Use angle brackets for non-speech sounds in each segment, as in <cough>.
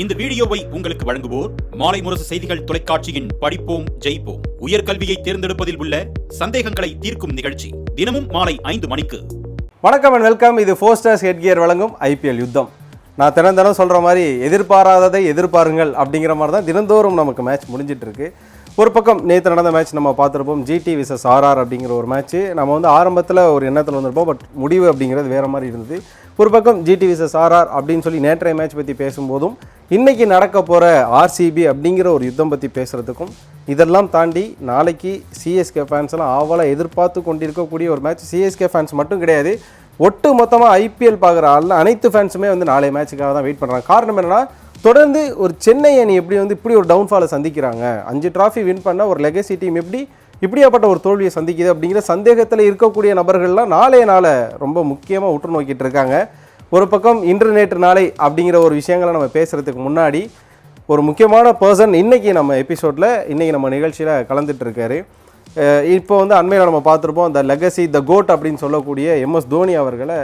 இந்த வீடியோவை உங்களுக்கு வழங்குவோர் மாலை முரசு செய்திகள் தொலைக்காட்சியின் படிப்போம் ஜெயிப்போம். உயர்கல்வியை தேர்ந்தெடுப்பதில் உள்ள சந்தேகங்களை தீர்க்கும் நிகழ்ச்சி தினமும் மாலை ஐந்து மணிக்கு. வணக்கம் அண்ட் வெல்கம் இது போஸ்டர்ஸ் ஹெட் கியர் வழங்கும் ஐபிஎல் யுத்தம். நான் தினம் தினம் சொல்கிற மாதிரி எதிர்பாராததை எதிர்பாருங்கள் அப்படிங்கிற மாதிரி தான் தினந்தோறும் நமக்கு மேட்ச் முடிஞ்சிட்டு இருக்கு. ஒரு பக்கம் நேற்று நடந்த மேட்ச் நம்ம பார்த்துருப்போம். ஜிடி விசஸ் ஆர்ஆர் அப்படிங்கிற ஒரு மேட்ச் நம்ம வந்து ஆரம்பத்தில் ஒரு எண்ணத்தில் வந்திருப்போம். பட் முடிவு அப்படிங்கிறது வேறு மாதிரி இருந்தது. ஒரு பக்கம் ஜிடி விசஸ் ஆர்ஆர் அப்படின்னு சொல்லி நேற்றைய மேட்ச் பற்றி பேசும்போதும் இன்றைக்கி நடக்க போகிற ஆர்சிபி அப்படிங்கிற ஒரு யுத்தம் பற்றி பேசுகிறதுக்கும் இதெல்லாம் தாண்டி நாளைக்கு சிஎஸ்கே ஃபேன்ஸ் எல்லாம் ஆவலாக எதிர்பார்த்து கொண்டிருக்கக்கூடிய ஒரு மேட்ச் சிஎஸ்கே ஃபேன்ஸ் மட்டும் கிடையாது. ஒட்டு மொத்தமாக ஐபிஎல் பார்க்குற ஆள் அனைத்து ஃபேன்ஸுமே வந்து நாளைய மேட்சுக்காக தான் வெயிட் பண்ணுறாங்க காரணம் என்னன்னா தொடர்ந்து ஒரு சென்னை அணி எப்படி வந்து இப்படி ஒரு டவுன்ஃபாலை சந்திக்கிறாங்க? அஞ்சு டிராஃபி வின் பண்ண ஒரு லெகசி டீம் எப்படி இப்படியாப்பட்ட ஒரு தோல்வியை சந்திக்குது அப்படிங்கிற சந்தேகத்தில் இருக்கக்கூடிய நபர்கள்லாம் நாளைய நாளை ரொம்ப முக்கியமாக உற்று நோக்கிட்டு இருக்காங்க. ஒரு பக்கம் இன்று நேற்று நாளை அப்படிங்கிற ஒரு விஷயங்களை நம்ம பேசுகிறதுக்கு முன்னாடி ஒரு முக்கியமான பர்சன் இன்னைக்கு நம்ம எபிசோடில் இன்றைக்கி நம்ம நிகழ்ச்சியில் கலந்துட்டு இருக்காரு. இப்போ வந்து அண்மையில் நம்ம பார்த்துருப்போம் அந்த லெகசி த கோட் அப்படின்னு சொல்லக்கூடிய எம்எஸ் தோனி அவர்களை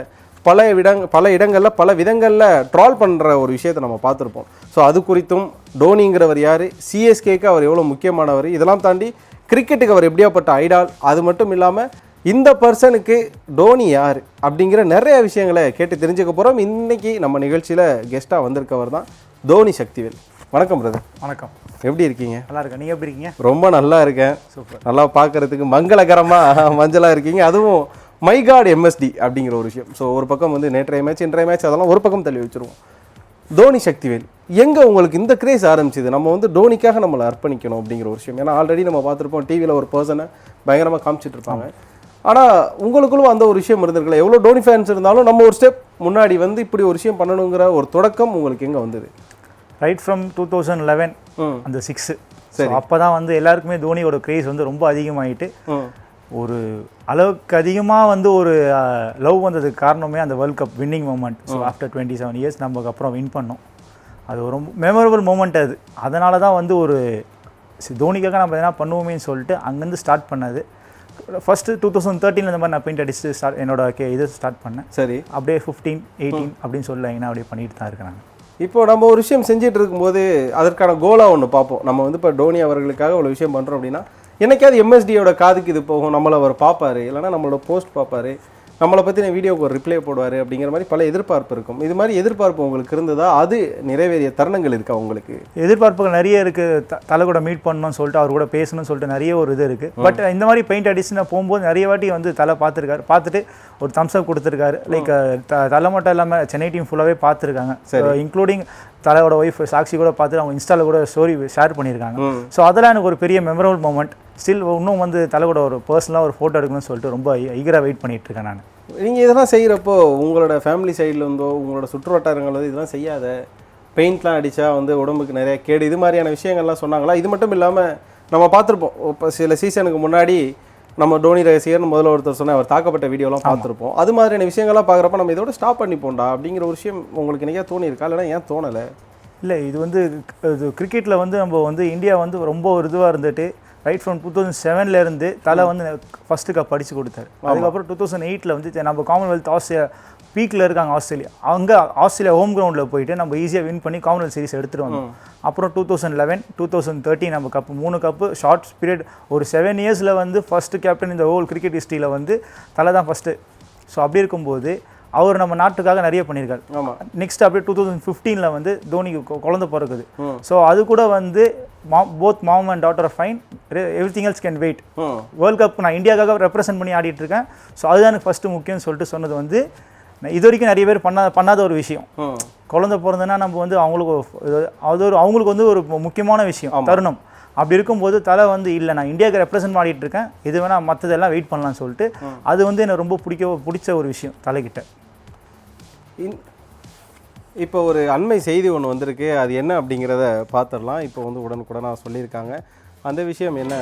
பல இடங் பல இடங்களில் பல விதங்களில் ட்ரால் பண்ணுற ஒரு விஷயத்தை நம்ம பார்த்துருப்போம். ஸோ அது குறித்தும் டோனிங்கிறவர் யார்? சிஎஸ்கேக்கு அவர் எவ்வளோ முக்கியமானவர்? இதெல்லாம் தாண்டி கிரிக்கெட்டுக்கு அவர் எப்படியாப்பட்ட ஐடால் அது மட்டும் இல்லாமல் இந்த பர்சனுக்கு டோனி யார்? அப்படிங்கிற நிறைய விஷயங்களை கேட்டு தெரிஞ்சுக்க போகிறோம் இன்னைக்கு நம்ம நிகழ்ச்சியில் கெஸ்ட்டாக வந்திருக்கவர் தான் தோனி சக்திவேல். வணக்கம் பிரதர் வணக்கம். எப்படி இருக்கீங்க? நல்லா இருக்கேன். நீங்கள் எப்படி இருக்கீங்க? ரொம்ப நல்லா இருக்கேன். சூப்பர். நல்லா பார்க்கறதுக்கு மங்களகரமாக மஞ்சளாக இருக்கீங்க. அதுவும் மை காட் எம்எஸ்டி அப்படிங்கிற ஒரு விஷயம். ஸோ ஒரு பக்கம் வந்து நேற்றைய மேட்ச் இன்றைய மேட்ச் அதெல்லாம் ஒரு பக்கம் தள்ளி வச்சிருவோம். தோனி சக்திவேல் எங்கே உங்களுக்கு இந்த கிரேஸ் ஆரம்பிச்சது? நம்ம வந்து டோனிக்காக நம்மளை அர்ப்பணிக்கணும் அப்படிங்கிற ஒரு விஷயம். ஏன்னா ஆல்ரெடி நம்ம பார்த்துருப்போம் டிவியில் ஒரு பர்சனை பயங்கரமாக காமிச்சிட்டு இருப்பாங்க. ஆனால் உங்களுக்குள்ளும் அந்த ஒரு விஷயம் இருந்திருக்கல. எவ்வளோ டோனி ஃபேன்ஸ் இருந்தாலும் நம்ம ஒரு ஸ்டெப் முன்னாடி வந்து இப்படி ஒரு விஷயம் பண்ணணுங்கிற ஒரு தொடக்கம் உங்களுக்கு எங்கே வந்தது? Right from two thousand eleven அந்த சிக்ஸு ஸோ அப்போ தான் வந்து எல்லாருக்குமே தோனியோட கிரேஸ் வந்து ரொம்ப அதிகமாயிட்டு ம். ஒரு அளவுக்கு அதிகமாக வந்து ஒரு லவ் வந்ததுக்கு காரணமே அந்த world cup winning moment so after twenty seven years நமக்கு அப்புறம் வின் பண்ணோம். அது ஒரு ரொம்ப மெமரபிள் மூமெண்ட் அது. அதனால தான் வந்து ஒரு தோனிக்காக நம்ம எதனா பண்ணுவோமேன்னு சொல்லிட்டு அங்கேருந்து ஸ்டார்ட் பண்ணது. ஃபஸ்ட்டு டூ தௌசண்ட் தேர்ட்டின் இந்த மாதிரி நான் பெயிண்ட் அடிச்சு ஸ்டார்ட் என்னோட கே இது ஸ்டார்ட் பண்ணேன். சரி. அப்படியே ஃபிஃப்டீன் எயிட்டீன் அப்படின்னு சொல்லி லைனாக அப்படியே பண்ணிட்டு தான் இருக்கிறாங்க. இப்போ நம்ம ஒரு விஷயம் செஞ்சுட்டு இருக்கும்போது அதற்கான கோலாக ஒன்று பார்ப்போம். நம்ம வந்து இப்போ டோனி அவர்களுக்காக ஒரு விஷயம் பண்ணுறோம் அப்படின்னா என்னைக்காவது எம்எஸ்டியோட காதுக்கு இது போகும் நம்மளை அவர் பார்ப்பாரு இல்லைன்னா நம்மளோட போஸ்ட் பார்ப்பாரு நம்மளை பற்றின வீடியோக்கு ஒரு ரிப்ளை போடுவார் அப்படிங்கிற மாதிரி பல எதிர்பார்ப்பு இருக்கும். இது மாதிரி எதிர்பார்ப்பு உங்களுக்கு இருந்ததா? அது நிறைவேறிய தருணங்கள் இருக்கா உங்களுக்கு? எதிர்பார்ப்புகள் நிறைய இருக்குது த தலை கூட மீட் பண்ணணும்னு சொல்லிட்டு அவர் கூட பேசணும்னு சொல்லிட்டு நிறைய ஒரு இது இருக்குது பட் இந்த மாதிரி பெயிண்ட் அடிச்சு நான் போகும்போது நிறைய வாட்டி வந்து தலை பார்த்துருக்காரு. பார்த்துட்டு ஒரு தம்ஸ் அப் கொடுத்துருக்காரு. லைக் தலை மட்டும் இல்லாமல் சென்னை டீம் ஃபுல்லாகவே பார்த்துருக்காங்க. இன்க்ளூடிங் தலையோட ஒய்ஃப் சாக்ஷி கூட பார்த்துட்டு அவங்க இன்ஸ்டாவில் கூட ஸ்டோரி ஷேர் பண்ணியிருக்காங்க. ஸோ அதெல்லாம் எனக்கு ஒரு பெரிய மெமரபிள் மூமெண்ட் ஸ்டில் இன்னும் வந்து தலை கூட ஒரு பர்சனலாக ஒரு ஃபோட்டோ எடுக்கணும்னு சொல்லிட்டு ரொம்ப ஈகராக வெயிட் பண்ணிட்டு இருக்கேன் நான். நீங்கள் இதெல்லாம் செய்கிறப்போ உங்களோட ஃபேமிலி சைடில் இருந்தோ உங்களோட சுற்று வட்டாரங்கள் இதெல்லாம் செய்யாத பெயிண்ட்லாம் அடித்தா வந்து உடம்புக்கு நிறைய கேடு இது மாதிரியான விஷயங்கள்லாம் சொன்னாங்களா? இது மட்டும் இல்லாமல் நம்ம பார்த்துருப்போம் இப்போ சில சீசனுக்கு முன்னாடி நம்ம டோனி ரகசியர்னு முதல்ல ஒருத்தர் சொன்ன அவர் தாக்கப்பட்ட வீடியோலாம் பார்த்துருப்போம். அது மாதிரியான விஷயங்கள்லாம் பார்க்குறப்ப நம்ம இதோட ஸ்டாப் பண்ணி போண்டா அப்படிங்கிற ஒரு விஷயம் உங்களுக்கு என்னைக்கா தோணி இருக்கா இல்லைன்னா ஏன் தோணலை? இல்லை இது வந்து இது கிரிக்கெட்டில் வந்து நம்ம வந்து இந்தியா வந்து ரொம்ப ஒரு இதுவாக இருந்துட்டு ரைட் ஃப்ரம் டூ தௌசண்ட் செவன்லேருந்து தலை வந்து ஃபஸ்ட்டு கப் அடிச்சு கொடுத்தாரு. அதுக்கப்புறம் டூ தௌசண்ட் எயிட்டில் வந்து நம்ம காமன்வெல்த் ஆஸ்திரேலியா பீக்கில் இருக்காங்க ஆஸ்திரேலியா. அங்கே ஆஸ்திரேலியா ஹோம் கிரவுண்டில் போயிட்டு நம்ம ஈஸியாக வின் பண்ணி காமன்வெல்த் சீரிஸ் எடுத்துகிட்டு வந்தோம். அப்புறம் two thousand eleven two thousand thirteen நம்ம கப்பு மூணு கப்பு ஷார்ட் பீரியட் ஒரு செவன் இயர்ஸில் வந்து ஃபஸ்ட்டு கேப்டன் இந்த ஹோல் கிரிக்கெட் ஹிஸ்ட்ரியில் வந்து தலை தான் ஃபஸ்ட்டு ஸோ அப்படி இருக்கும்போது அவர் நம்ம நாட்டுக்காக நிறைய பண்ணியிருக்காரு. நெக்ஸ்ட் அப்படியே டூ தௌசண்ட் ஃபிஃப்டீனில் வந்து தோனிக்கு குழந்தை பிறக்குது. ஸோ அது கூட வந்து மா both mom and daughter fine everything else can wait world cup நான் இந்தியாக்காக ரெப்ரசென்ட் பண்ணி ஆடிட்டு இருக்கேன். ஸோ அதுதான் எனக்கு ஃபஸ்ட்டு முக்கியம்னு சொல்லிட்டு சொன்னது வந்து இது வரைக்கும் நிறைய பேர் பண்ணாத பண்ணாத ஒரு விஷயம். குழந்தை பிறந்ததுன்னா நம்ம வந்து அவங்களுக்கு அது ஒரு அவங்களுக்கு வந்து ஒரு முக்கியமான விஷயம் தருணம். அப்படி இருக்கும்போது தலை வந்து இல்லை நான் இந்தியாவுக்கு ரெப்ரசென்ட் ஆடிட்டு இருக்கேன் இது வேணால் மற்றதெல்லாம் வெயிட் பண்ணலாம்னு சொல்லிட்டு அது வந்து எனக்கு ரொம்ப பிடிக்க பிடிச்ச ஒரு விஷயம் தலைக்கிட்ட இன்- இப்போ ஒரு அண்மை செய்தி ஒன்று வந்திருக்கு. அது என்ன அப்படிங்கிறத பார்த்துடலாம் இப்போ வந்து உடனுக்குடனாக சொல்லியிருக்காங்க. அந்த விஷயம் என்ன?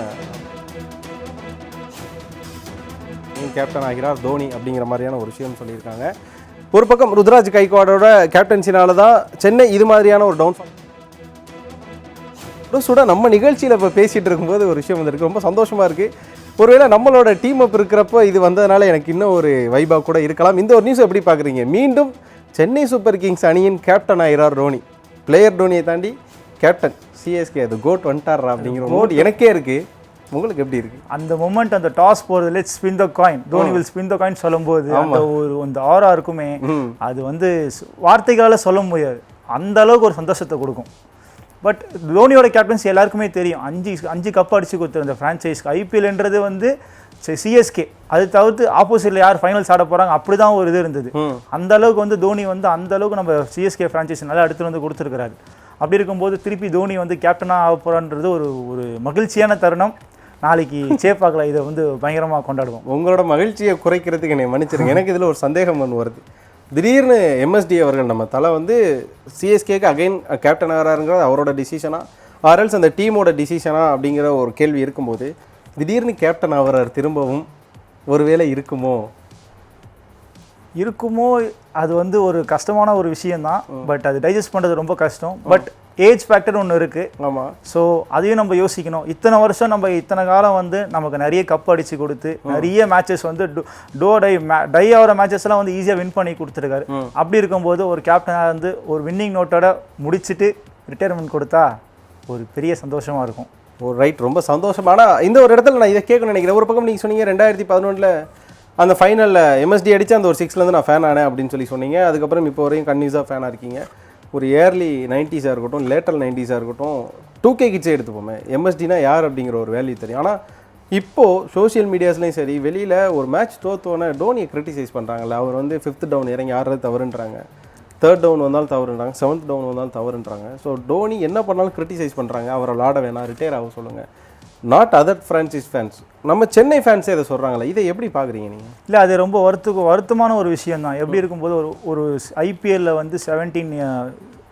கேப்டன் ஆகிறார் தோனி அப்படிங்கிற மாதிரியான ஒரு விஷயம் சொல்லியிருக்காங்க. ஒரு பக்கம் ருத்ராஜ் கைக்வாடோட கேப்டன்சினால தான் சென்னை இது மாதிரியான ஒரு டவுன்ஃபால் சுட நம்ம நிகழ்ச்சியில் இப்போ பேசிகிட்டு இருக்கும்போது ஒரு விஷயம் வந்திருக்கு. ரொம்ப சந்தோஷமாக இருக்குது ஒருவேளை நம்மளோட டீம் அப் இருக்கிறப்போ இது வந்ததுனால எனக்கு இன்னும் ஒரு வைபாக கூட இருக்கலாம். இந்த ஒரு நியூஸ் எப்படி பார்க்குறீங்க மீண்டும் சென்னை சூப்பர் கிங்ஸ் அணியின் கேப்டன் ஆகிறார் ரோனி பிளேயர் டோனியை தாண்டி கேப்டன் சிஎஸ்கே அது கோட் வந்துட்டாரா அப்படிங்கிற மோட் எனக்கே இருக்குது உங்களுக்கு எப்படி இருக்கு? அந்த மொமெண்ட் அந்த டாஸ் போகிறது let spin the coin Dhoni will spin the coin சொல்லும்போது அந்த ஒரு அந்த ஆரா இருக்குமே அது வந்து வார்த்தைகளால சொல்ல முடியாது. அந்த அளவுக்கு ஒரு சந்தோஷத்தை கொடுக்கும். பட் தோனியோட கேப்டன்சி எல்லாருக்குமே தெரியும். அஞ்சு அஞ்சு கப் அடிச்சு கொடுத்துரு அந்த ஃப்ரான்ச்சைஸ்க்கு ஐபிஎல்ன்றது வந்து சிஎஸ்கே அது தவிர்த்து ஆப்போசிட்டில் யார் ஃபைனல்ஸ் ஆட போகிறாங்க அப்படி தான் ஒரு இது இருந்தது. அந்த அளவுக்கு வந்து தோனி வந்து அந்த அளவுக்கு நம்ம சிஎஸ்கே ஃப்ரான்ச்சைஸ் நல்லா எடுத்துட்டு வந்து கொடுத்துருக்காரு அப்படி இருக்கும்போது திருப்பி தோனி வந்து கேப்டனாக ஆக போகிறான்றது ஒரு ஒரு மகிழ்ச்சியான தருணம். நாளைக்கு சேப்பாக்கில் இதை வந்து பயங்கரமாக கொண்டாடுவோம். உங்களோட மகிழ்ச்சியை குறைக்கிறதுக்கு என்னை மன்னிச்சிருங்க. எனக்கு இதில் ஒரு சந்தேகம் ஒன்று வருது. திடீர்னு எம்எஸ்டி அவர்கள் நம்ம தலை வந்து சிஎஸ்கேக்கு அகைன் கேப்டன் ஆகிறாருங்கிறது அவரோட டிசிஷனா ஆர்எல்ஸ் அந்த டீமோட டிசிஷனா அப்படிங்கிற ஒரு கேள்வி இருக்கும்போது திடீர்னு கேப்டன் ஆகிறார் திரும்பவும் ஒருவேளை இருக்குமோ? இருக்குமோ அது வந்து ஒரு கஷ்டமான ஒரு விஷயம்தான். பட் அது டைஜஸ்ட் பண்ணுறது ரொம்ப கஷ்டம். பட் ஏஜ் ஃபேக்டர் ஒன்று இருக்குது ஆமாம் ஸோ அதையும் நம்ம யோசிக்கணும். இத்தனை வருஷம் நம்ம இத்தனை காலம் வந்து நமக்கு நிறைய கப் அடிச்சு கொடுத்து நிறைய மேட்சஸ் வந்து டோ- டோ டை டை ஆகிற மேட்சஸ்லாம் வந்து ஈஸியாக வின் பண்ணி கொடுத்துருக்காரு. அப்படி இருக்கும்போது ஒரு கேப்டனாக வந்து ஒரு வின்னிங் நோட்டோட முடிச்சுட்டு ரிட்டையர்மெண்ட் கொடுத்தா ஒரு பெரிய சந்தோஷமாக இருக்கும். ஒரு ரைட் ரொம்ப சந்தோஷம். ஆனால் இந்த ஒரு இடத்துல நான் இதை கேட்கணும்னு நினைக்கிறேன். ஒரு பக்கம் நீங்கள் சொன்னீங்க ரெண்டாயிரத்தி பதினொன்றில் அந்த ஃபைனலில் எம்எஸ்டி அடித்து அந்த ஒரு சிக்ஸ்லேருந்து நான் ஃபேன் ஆனேன் அப்படின்னு சொல்லி சொன்னீங்க. அதுக்கப்புறம் இப்போ வரையும் கன்யூஸாக ஃபேனாக இருக்கீங்க. ஒரு இயர்லி நைன்டிஸாக இருக்கட்டும் லேட்டல் நைன்டிஸாக இருக்கட்டும் டூ கே கிட்ஸே எடுத்துப்போமே. எம்எஸ்டினா யார் அப்படிங்கிற ஒரு வேல்யூ தெரியும். ஆனால் இப்போது சோஷியல் மீடியாஸ்லேயும் சரி வெளியில் ஒரு மேட்ச் தோத்தோன்னே டோனியை க்ரிட்டிசைஸ் பண்ணுறாங்கல்ல அவர் வந்து ஃபிஃப்த் டவுன் இறங்கி ஆடுறது தவறுன்றாங்க. தேர்ட் டவுன் வந்தாலும் தவறுன்றாங்க. செவன்த் டவுன் வந்தாலும் தவறுன்றாங்க. ஸோ டோனி என்ன பண்ணாலும் க்ரிட்டிசைஸ் பண்ணுறாங்க அவரை விளாட வேணாம். ரிட்டையர் ஆக சொல்லுங்கள் நாட் அதர் ஃப்ரான்ச்சைஸ் ஃபேன்ஸ் நம்ம சென்னை ஃபேன்ஸே இதை சொல்கிறாங்களே இதை எப்படி பார்க்குறீங்க நீங்கள் இல்லை அது ரொம்ப வருத்துக்கு வருத்தமான ஒரு விஷயம் தான் எப்படி இருக்கும்போது ஒரு ஒரு ஐபிஎல்ல வந்து செவன்டீன்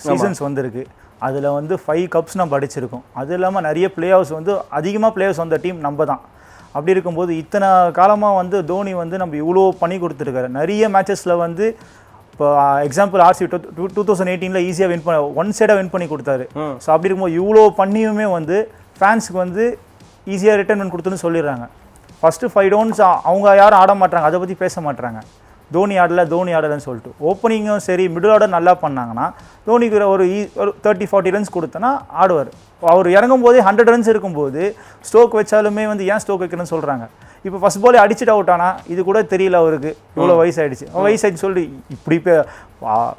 சீசன்ஸ் வந்திருக்கு. அதில் வந்து ஃபைவ் கப்ஸ் நம்ம அடிச்சிருக்கோம் அது இல்லாமல் நிறைய பிளே ஆஃப்ஸ் வந்து அதிகமாக பிளேயர்ஸ் வந்த டீம் நம்ம தான் அப்படி இருக்கும்போது இத்தனை காலமாக வந்து தோனி வந்து நம்ம இவ்வளோ பண்ணி கொடுத்துருக்காரு. நிறைய மேட்சஸில் வந்து இப்போ example RC two two thousand எயிட்டீனில் ஈஸியாக வின் பண்ண ஒன் சைடாக வின் பண்ணி கொடுத்தாரு. ஸோ அப்படி இருக்கும்போது இவ்வளோ பண்ணியுமே வந்து ஃபேன்ஸுக்கு வந்து ஈஸியாக ரிட்டர்ன் கொடுத்துன்னு சொல்லிடுறாங்க. ஃபஸ்ட்டு ஃபைவ் டவுன்ஸ் அவங்க யாரும் ஆட மாட்டாங்க அதை பற்றி பேச மாட்டாங்க தோனி ஆடலை தோனி ஆடலைன்னு சொல்லிட்டு. ஓப்பனிங்கும் சரி மிடில் ஆர்டர் நல்லா பண்ணாங்கன்னா தோனிக்கு ஒரு ஈ- ஒரு தேர்ட்டி ஃபார்ட்டி ரன்ஸ் கொடுத்தனா ஆடுவார். அவர் இறங்கும் போதே ஹண்ட்ரட் ரன்ஸ் இருக்கும்போது ஸ்டோக் வச்சாலுமே வந்து ஏன் ஸ்டோக் வைக்கணும்னு சொல்கிறாங்க இப்போ ஃபஸ்ட் பாலே அடிச்சுட்டு அவுட் ஆனா இது கூட தெரியல அவருக்கு. இவ்வளோ வயசாயிடுச்சு. வயசாயிடுச்சு சொல்லி இப்படி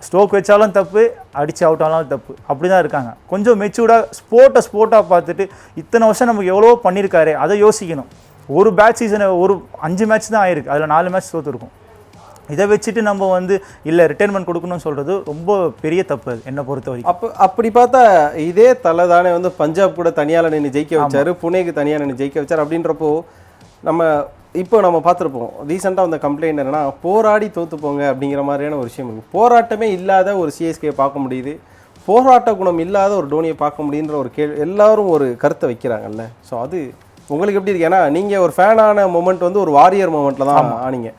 ஸ்டோக் வச்சாலும் தப்பு அடிச்சு அவுட் ஆனாலும் தப்பு. அப்படி தான் இருக்காங்க. கொஞ்சம் மெச்சூர்டாக ஸ்போர்ட்டை ஸ்போர்ட்டாக பார்த்துட்டு இத்தனை வருஷம் நமக்கு எவ்வளோ பண்ணியிருக்காரு. அதை யோசிக்கணும். ஒரு பேட்ச் சீசனை ஒரு அஞ்சு மேட்ச் தான் ஆயிருக்கு. அதில் நாலு மேட்ச் தோற்றுருக்கும் இதை வச்சுட்டு நம்ம வந்து இல்லை ரிட்டைர்மெண்ட் கொடுக்கணும்னு சொல்கிறது ரொம்ப பெரிய தப்பு அது என்னை பொறுத்த வரைக்கும். அப்போ அப்படி பார்த்தா இதே தலை தானே வந்து பஞ்சாப் கூட தனியால் நின்று ஜெயிக்க வச்சாரு புனேக்கு தனியாக நின்று ஜெயிக்க வச்சார் அப்படின்றப்போ நம்ம இப்போ நம்ம பார்த்துருப்போம். ரீசெண்டாக வந்த கம்ப்ளைண்ட் என்னன்னா போராடி போங்க அப்படிங்கிற மாதிரியான ஒரு விஷயம் போராட்டமே இல்லாத ஒரு சிஎஸ்கே பார்க்க முடியுது. போராட்ட குணம் இல்லாத ஒரு டோனியை பார்க்க முடியுன்ற ஒரு கேள்வி எல்லாரும் ஒரு கருத்தை வைக்கிறாங்கல்ல. ஸோ அது உங்களுக்கு எப்படி இருக்கு? ஏன்னா நீங்கள் ஒரு ஃபேனான மூமெண்ட் வந்து ஒரு வாரியர் மூமெண்ட்டில் தான் ஆனீங்க.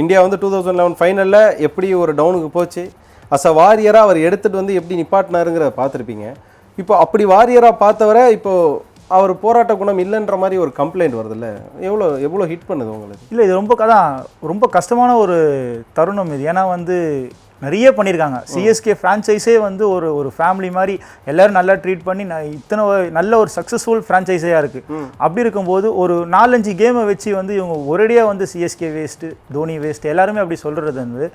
இந்தியா வந்து டூ தௌசண்ட் லெவன் ஃபைனலில் எப்படி ஒரு டவுனுக்கு போச்சு? அஸ் அ வாரியராக அவர் எடுத்துகிட்டு வந்து எப்படி நிப்பாட்டினாருங்கிறத பார்த்துருப்பீங்க. இப்போ அப்படி வாரியராக பார்த்தவரை இப்போ அவர் போராட்ட குணம் இல்லைன்ற மாதிரி ஒரு கம்ப்ளைண்ட் வருதுல்ல. எவ்வளோ எவ்வளோ ஹிட் பண்ணுது உங்களுக்கு? இல்லை இது ரொம்ப கதான் ரொம்ப கஷ்டமான ஒரு தருணம் இது. ஏன்னா வந்து நிறைய பண்ணியிருக்காங்க சிஎஸ்கே ஃப்ரான்ச்சைஸே வந்து ஒரு ஒரு ஃபேமிலி மாதிரி எல்லாரும் நல்லா ட்ரீட் பண்ணி இத்தனை நல்ல ஒரு சக்ஸஸ்ஃபுல் ஃப்ரான்ச்சைஸாக இருக்குது அப்படி இருக்கும்போது ஒரு நாலஞ்சு கேமை வச்சு வந்து இவங்க ஒரேடியாக வந்து சிஎஸ்கே வேஸ்ட்டு தோனி வேஸ்ட் எல்லாருமே அப்படி சொல்கிறது வந்து